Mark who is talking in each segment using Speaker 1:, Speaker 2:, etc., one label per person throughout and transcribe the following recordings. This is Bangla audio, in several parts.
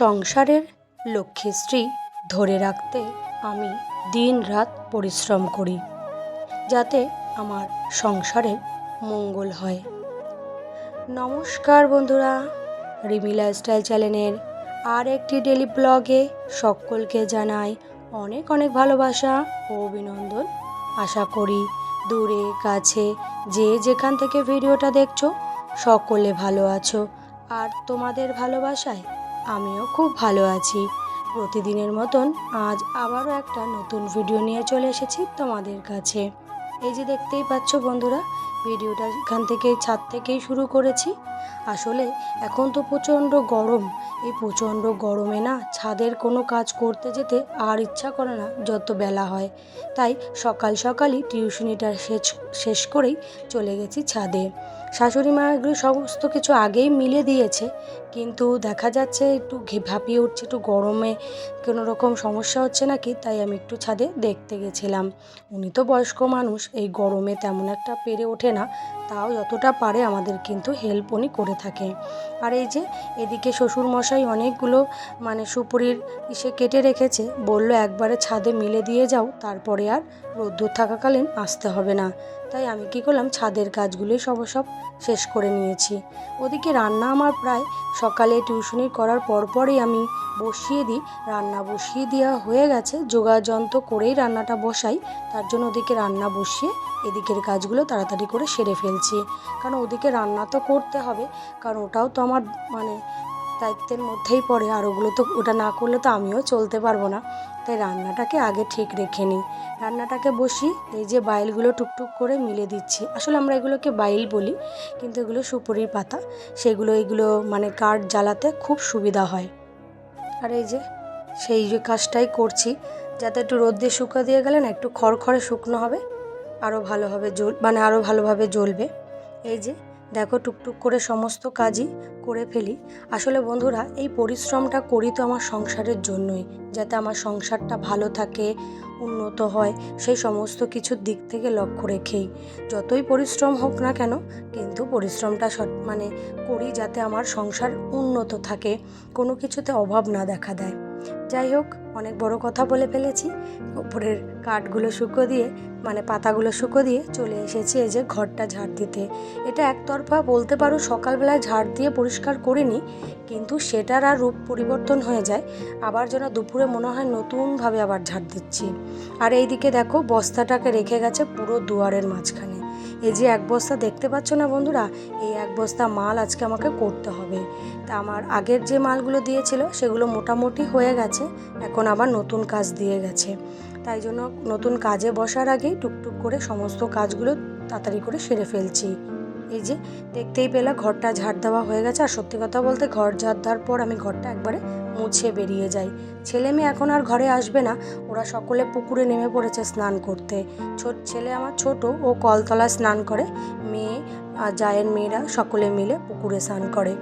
Speaker 1: সংসারের লক্ষ্মীশ্রী ধরে রাখতে আমি দিন রাত পরিশ্রম করি, যাতে আমার সংসারের মঙ্গল হয়। নমস্কার বন্ধুরা, রিমি লাইফস্টাইল চ্যানেলের আর একটি ডেলি ব্লগে সকলকে জানাই অনেক অনেক ভালোবাসা ও অভিনন্দন। আশা করি দূরে, কাছে, যে যেখান থেকে ভিডিওটা দেখছ, সকলে ভালো আছো। আর তোমাদের ভালোবাসায় আমিও খুব ভালো আছি। প্রতিদিনের মতন আজ আবারও একটা নতুন ভিডিও নিয়ে চলে এসেছি তোমাদের কাছে। এই যে দেখতেই পাচ্ছ বন্ধুরা ভিডিওটা এখান থেকে ছাদ থেকেই শুরু করেছি। আসলে এখন তো প্রচণ্ড গরম। এই প্রচণ্ড গরমে না ছাদের কোনো কাজ করতে যেতে আর ইচ্ছা করে না যত বেলা হয়। তাই সকাল সকালই টিউশনিটা শেষ শেষ করেই চলে গেছি ছাদে। শাশুড়ি মা এগুলো সমস্ত কিছু আগেই মিলে দিয়েছে। কিন্তু দেখা যাচ্ছে একটু ভাপিয়ে উঠছে, একটু গরমে কোনো রকম সমস্যা হচ্ছে নাকি? তাই আমি একটু ছাদে দেখতে গেছিলাম। উনি তো বয়স্ক মানুষ, এই গরমে তেমন একটা পেরে ওঠে না, তাও যতটা পারে আমাদের কিন্তু হেল্প উনি করে থাকে। আর এই যে এদিকে শ্বশুর মশাই অনেকগুলো মানে সুপুরির ইসে কেটে রেখেছে, বলল একবারে ছাদে মিলে দিয়ে যাও, তারপরে আর রোদ্দুর থাকাকালীন আসতে হবে না। তাই আমি কি করলাম? ছাদের কাজগুলোই সব সব শেষ করে নিয়েছি। ওদিকে রান্না আমার প্রায় সকালে টিউশনি করার পরপরই আমি বসিয়ে দিই। রান্না বসিয়ে দেওয়া হয়ে গেছে। যোগাযন্ত্র করেই রান্নাটা বসাই। তার জন্য ওদিকে রান্না বসিয়ে এদিকের কাজগুলো তাড়াতাড়ি করে সেরে ফেলছি। কারণ ওদিকে রান্না তো করতে হবে। কারণ ওটাও তো আমার মানে দায়িত্বের মধ্যেই পড়ে আর ওগুলো তো, ওটা না করলে তো আমিও চলতে পারব না। তাই রান্নাটাকে আগে ঠিক রেখে নিই। রান্নাটাকে বসি এই যে বাইলগুলো টুকটুক করে মিলে দিচ্ছি। আসলে আমরা এগুলোকে বাইল বলি, কিন্তু এগুলো সুপুরির পাতা। সেগুলো, এগুলো মানে কাঠ জ্বালাতে খুব সুবিধা হয়। আর এই যে সেই যে কাজটাই করছি, যাতে একটু রোদ দিয়ে শুকা দিয়ে গেলে না একটু খড়খড়ে শুকনো হবে আরও ভালোভাবে জ্বল মানে আরও ভালোভাবে জ্বলবে। এই যে দেখো, টুকটুক করে সমস্ত কাজই করে ফেলি। আসলে বন্ধুরা, এই পরিশ্রমটা করি তো আমার সংসারের জন্যই, যাতে আমার সংসারটা ভালো থাকে, উন্নত হয়, সেই সমস্ত কিছুর দিক থেকে লক্ষ্য রেখেই। যতই পরিশ্রম হোক না কেন, কিন্তু পরিশ্রমটা মানে করি যাতে আমার সংসার উন্নত থাকে, কোনো কিছুতে অভাব না দেখা দেয়। যাই হোক, অনেক বড় কথা বলে ফেলেছি। উপরের কাঠগুলো শুকো দিয়ে মানে পাতাগুলো শুকো দিয়ে চলে এসেছি এই যে ঘরটা ঝাড় দিতে। এটা একতরফা বলতে পারো সকালবেলায় ঝাড় দিয়ে পরিষ্কার করিনি, কিন্তু সেটার আর রূপ পরিবর্তন হয়ে যায়। আবার যেন দুপুরে মনে হয় নতুনভাবে আবার ঝাড় দিচ্ছি। আর এইদিকে দেখো, বস্তাটাকে রেখে গেছে পুরো দুয়ারের মাঝখানে। এই যে এক বস্তা দেখতে পাচ্ছ না বন্ধুরা, এই এক বস্তা মাল আজকে আমাকে করতে হবে। তা আমার আগের যে মালগুলো দিয়েছিল, সেগুলো মোটামুটি হয়ে গেছে, এখন আবার নতুন কাজ দিয়ে গেছে। তাই জন্য নতুন কাজে বসার আগেই টুকটুক করে সমস্ত কাজগুলো তাড়াতাড়ি করে সেরে ফেলছি। এই যে দেখতেই পেলে, ঘরটা ঝাড় দেওয়া হয়ে গেছে। আর সত্যি কথা বলতে, ঘর ঝাড় দেওয়ার পর আমি ঘরটা একবারে মুছে বেরিয়ে যাই ছেলে মেয়ে এখন আর ঘরে আসবে না। ওরা সকলে পুকুরে নেমে পড়েছে স্নান করতে। ছোট ছেলে আমার ছোট, ও কলতলায় স্নান করে। মেয়ে আর জায়ের মেয়েরা সকলে মিলে পুকুরে স্নান করে।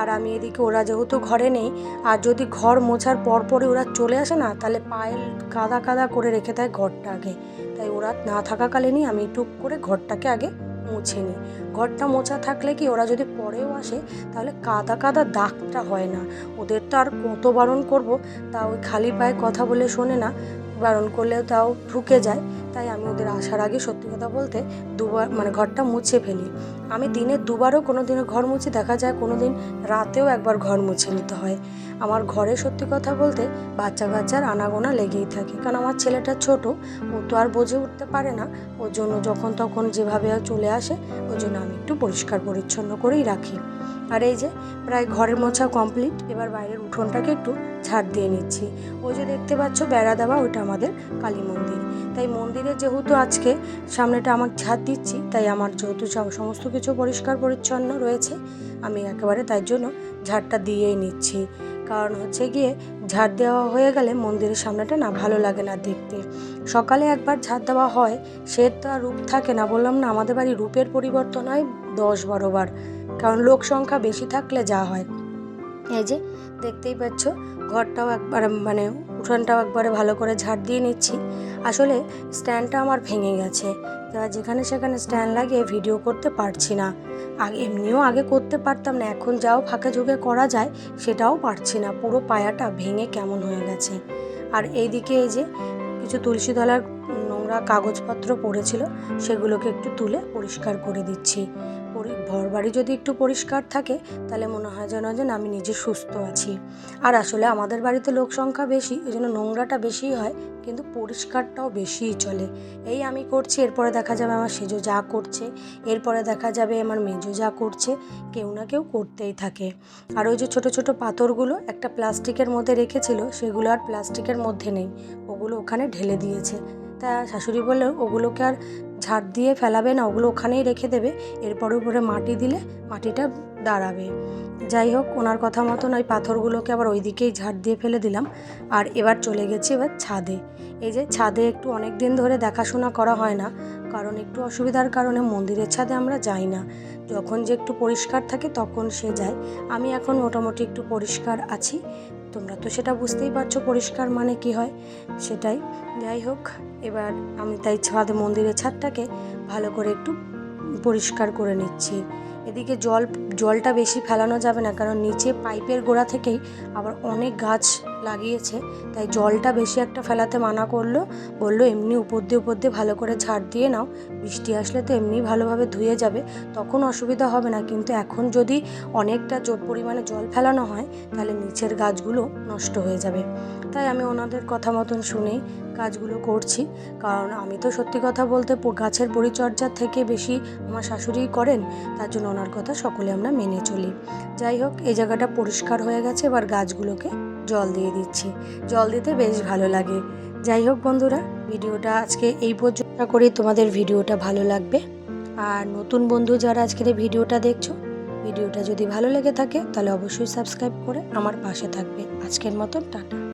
Speaker 1: আর আমি এদিকে, ওরা যেহেতু ঘরে নেই, আর যদি ঘর মোছার পর পরই ওরা চলে আসে না, তাহলে পায়েল কাদা কাদা করে রেখে দেয় ঘরটা আগে তাই ওরা না থাকাকালীনই আমি টুক করে ঘরটাকে আগে মুছে নি। ঘরটা মোছা থাকলে কি ওরা যদি পরেও আসে, তাহলে কাদা কাদা দাগটা হয় না। ওদের তো আর কত বারণ করব, তা ওই খালি পায়ে কথা বলে শোনে না। বারণ করলেও তাও ঢুকে যায়। তাই আমি ওদের আসার আগে সত্যি কথা বলতে দুবার মানে ঘরটা মুছে ফেলি। আমি দিনে দুবারও কোনো দিনও ঘর মুছে দেখা যায় কোনো দিন রাতেও একবার ঘর মুছে নিতে হয়। আমার ঘরে সত্যি কথা বলতে বাচ্চা কাচ্চার আনাগোনা লেগেই থাকে। কারণ আমার ছেলেটা ছোট, ও তো আর বোঝে উঠতে পারে না। ওর জন্য যখন তখন যেভাবে চলে আসে ওই জন্য আমি একটু পরিষ্কার পরিচ্ছন্ন করেই রাখি। আর এই যে, প্রায় ঘরের মোছা কমপ্লিট এবার বাইরের উঠোনটাকে একটু ঝাড় দিয়ে নিচ্ছি। ওই যে দেখতে পাচ্ছ বেড়া দেওয়া, ওইটা আমাদের কালী মন্দির। তাই মন্দিরে যেহেতু আজকে সামনেটা আমার ঝাড় দিচ্ছি, তাই আমার যেহেতু সমস্ত কিছু পরিষ্কার পরিচ্ছন্ন রয়েছে, আমি একেবারে তাই জন্য ঝাড়টা দিয়েই নিচ্ছি। কারণ হচ্ছে গিয়ে ঝাড় দেওয়া হয়ে গেলে মন্দিরের সামনেটা না ভালো লাগে না দেখতে। সকালে একবার ঝাড় দেওয়া হয়, সে তো আর রূপ থাকে না বললাম না, আমাদের বাড়ি রূপের পরিবর্তন হয় দশ বারো বার। কারণ লোক সংখ্যা বেশি থাকলে যা হয়। এই যে দেখতেই পাচ্ছ, ঘরটাও একবার মানে উঠোনটাও একবারে ভালো করে ঝাড় দিয়ে নিচ্ছি। আসলে স্ট্যান্ডটা আমার ভেঙে গেছে। তা যেখানে সেখানে স্ট্যান্ড লাগিয়ে ভিডিও করতে পারছি না। আগে এমনিও আগে করতে পারতাম না, এখন যাও ফাঁকে ঝুঁকে করা যায় সেটাও পারছি না। পুরো পায়াটা ভেঙে কেমন হয়ে গেছে। আর এইদিকে এই যে কিছু তুলসী তলার নোংরা কাগজপত্র পড়েছিল, সেগুলোকে একটু তুলে পরিষ্কার করে দিচ্ছি। ঘর বাড়ি যদি একটু পরিষ্কার থাকে, তাহলে মনে হয় যেন যেন আমি নিজে সুস্থ আছি। আর আসলে আমাদের বাড়িতে লোক সংখ্যা বেশি ওই জন্য নোংরাটা বেশি হয়, কিন্তু পরিষ্কারটাও বেশিই চলে। এই আমি করছি, এরপরে দেখা যাবে আমার সেজো যা করছে, এরপরে দেখা যাবে আমার মেজো যা করছে, কেউ না কেউ করতেই থাকে। আর ওই যে ছোট ছোট পাথরগুলো, একটা প্লাস্টিকের মধ্যে রেখেছিল, সেগুলো আর প্লাস্টিকের মধ্যে নেই, ওগুলো ওখানে ঢেলে দিয়েছে। তা শাশুড়ি বললেও, ওগুলোকে আর ঝাড় দিয়ে ফেলাবে না, ওগুলো ওখানেই রেখে দেবে। এরপর উপরে মাটি দিলে মাটিটা দাঁড়াবে। যাই হোক, ওনার কথা মতন ওই পাথরগুলোকে আবার ওই দিকেই ঝাড় দিয়ে ফেলে দিলাম। আর এবার চলে গেছি এবার ছাদে। এই যে ছাদে একটু অনেক দিন ধরে দেখাশোনা করা হয় না, কারণ একটু অসুবিধার কারণে মন্দিরের ছাদে আমরা যাই না। যখন যে একটু পরিষ্কার থাকে তখন সে যায়। আমি এখন মোটামুটি একটু পরিষ্কার আছি। তোমরা তো সেটা বুঝতেই পারছ পরিষ্কার মানে কি হয়, সেটাই। যাই হোক, এবার আমি তাই ছাদ মন্দিরের ছাদটাকে ভালো করে একটু পরিষ্কার করে নিচ্ছি। এদিকে জল, জলটা বেশি ফেলানো যাবে না, কারণ নিচে পাইপের গোড়া থেকেই আবার অনেক গাছ লাগিয়েছে। তাই জলটা বেশি একটা ফেলাতে মানা করল, বলল, এমনি উপর দিয়ে উপর দিয়ে ভালো করে ঝাড় দিয়ে নাও। বৃষ্টি আসলে তো এমনি ভালোভাবে ধুয়ে যাবে, তখন অসুবিধা হবে না। কিন্তু এখন যদি অনেকটা পরিমাণে জল ফেলানো হয়, তাহলে নিচের গাছগুলো নষ্ট হয়ে যাবে। তাই আমি ওনাদের কথা মতন শুনেই কাজগুলো করছি। কারণ আমি তো সত্যি কথা বলতে গাছের পরিচর্যার থেকে বেশি আমার শাশুড়িই করেন, তার জন্য ওনার কথা সকলে আমরা মেনে চলি। যাই হোক, এই জায়গাটা পরিষ্কার হয়ে গেছে, এবার গাছগুলোকে জল দিয়ে দিচ্ছি। জল দিতে বেশ ভালো লাগে। যাই হোক বন্ধুরা, ভিডিওটা আজকে এই পর্যন্ত করি। তোমাদের ভিডিওটা ভালো লাগবে। আর নতুন বন্ধু যারা আজকের এই ভিডিওটা দেখছ, ভিডিওটা যদি ভালো লেগে থাকে, তাহলে অবশ্যই সাবস্ক্রাইব করে আমার পাশে থাকবে। আজকের মতন, টাটা।